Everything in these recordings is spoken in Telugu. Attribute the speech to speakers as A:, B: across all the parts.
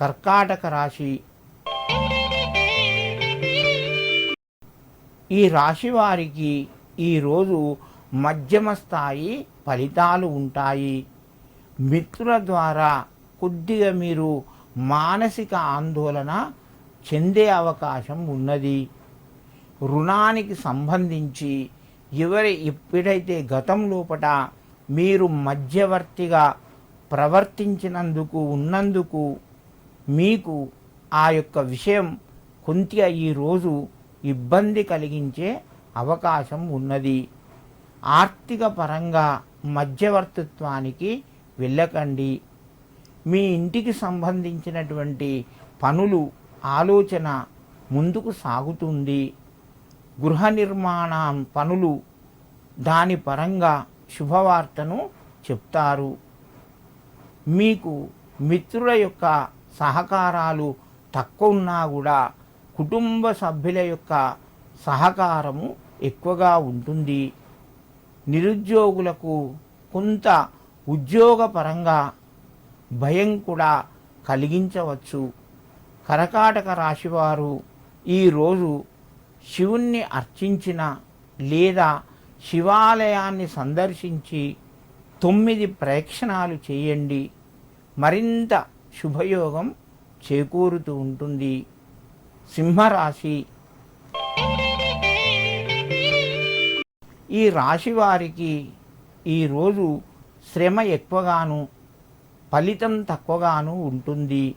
A: కర్కాటక రాశి. ఈ రాశి వారికి ఈరోజు మధ్యమ స్థాయి ఫలితాలు ఉంటాయి. మిత్రుల ద్వారా కొద్దిగా మీరు మానసిక ఆందోళన చెందే అవకాశం ఉన్నది. రుణానికి సంబంధించి ఎవరి ఎప్పుడైతే గతం లోపట మీరు మధ్యవర్తిగా ప్రవర్తించినందుకు ఉన్నందుకు మీకు ఆ యొక్క విషయం కొంత ఈరోజు ఇబ్బంది కలిగించే అవకాశం ఉన్నది. ఆర్థిక పరంగా మధ్యవర్తిత్వానికి వెళ్ళకండి. మీ ఇంటికి సంబంధించినటువంటి పనులు ఆలోచన ముందుకు సాగుతుంది. గృహ నిర్మాణం పనులు దాని పరంగా శుభవార్తను చెప్తారు. మీకు మిత్రుల యొక్క సహకారాలు తక్కువ ఉన్నా కూడా కుటుంబ సభ్యుల యొక్క సహకారము ఎక్కువగా ఉంటుంది. నిరుద్యోగులకు కొంత ఉద్యోగపరంగా భయం కూడా కలిగించవచ్చు. కరకాటక రాశివారు ఈరోజు శివుణ్ణి అర్చించిన లేదా శివాలయాన్ని సందర్శించి తొమ్మిది ప్రేక్షణాలు చేయండి. మరింత శుభయోగం చేకూరుతూ ఉంటుంది. సింహరాశి. ఈ రాశి వారికి ఈరోజు శ్రమ ఎక్కువగాను ఫలితం తక్కువగాను ఉంటుంది.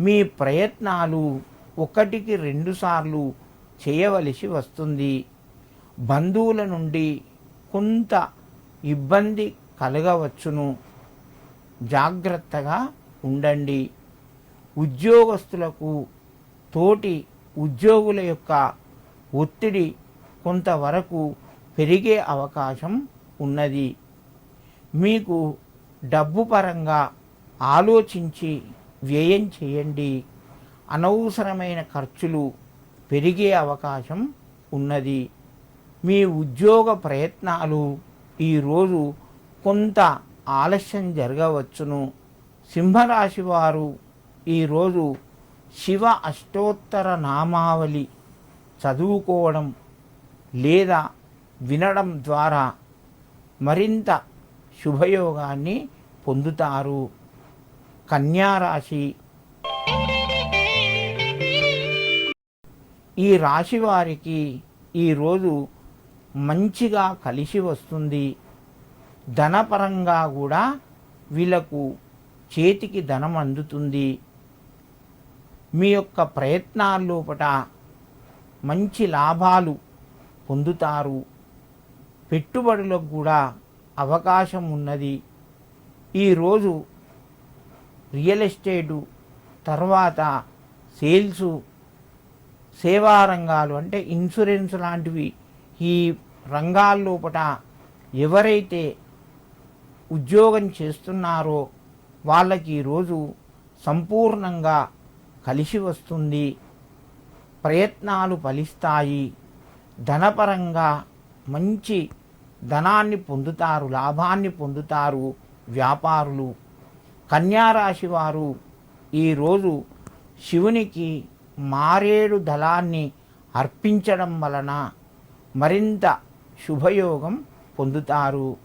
A: మీ ప్రయత్నాలు ఒకటికి రెండుసార్లు చేయవలసి వస్తుంది. బంధువుల నుండి కొంత ఇబ్బంది కలగవచ్చును. జాగ్రత్తగా ఉండండి. ఉద్యోగస్తులకు తోటి ఉద్యోగుల యొక్క ఒత్తిడి కొంతవరకు పెరిగే అవకాశం ఉన్నది. మీకు డబ్బు పరంగా ఆలోచించి వ్యయం చేయండి. అనవసరమైన ఖర్చులు పెరిగే అవకాశం ఉన్నది. మీ ఉద్యోగ ప్రయత్నాలు ఈరోజు కొంత ఆలస్యం జరగవచ్చును. సింహరాశి వారు ఈరోజు శివ అష్టోత్తర నామావళి చదువుకోవడం లేదా వినడం ద్వారా మరింత శుభయోగాన్ని పొందుతారు. కన్యారాశి ఈ రాశి వారికి ఈరోజు మంచిగా కలిసి వస్తుంది. ధనపరంగా కూడా వీళ్ళకు చేతికి ధనం అందుతుంది. మీ యొక్క ప్రయత్నాల్లోపట మంచి లాభాలు పొందుతారు. పెట్టుబడులకు కూడా అవకాశం ఉన్నది. ఈరోజు రియల్ ఎస్టేటు తర్వాత సేల్సు సేవా రంగాలు అంటే ఇన్సూరెన్స్ లాంటివి ఈ రంగాల్లోపట ఎవరైతే ఉద్యోగం చేస్తున్నారో వాళ్ళకి ఈరోజు సంపూర్ణంగా కలిసి వస్తుంది. ప్రయత్నాలు ఫలిస్తాయి. ధనపరంగా మంచి ధనాన్ని పొందుతారు లాభాన్ని పొందుతారు వ్యాపారులు. కన్యారాశి వారు ఈరోజు శివునికి మారేడు దళాన్ని అర్పించడం వలన మరింత శుభయోగం పొందుతారు.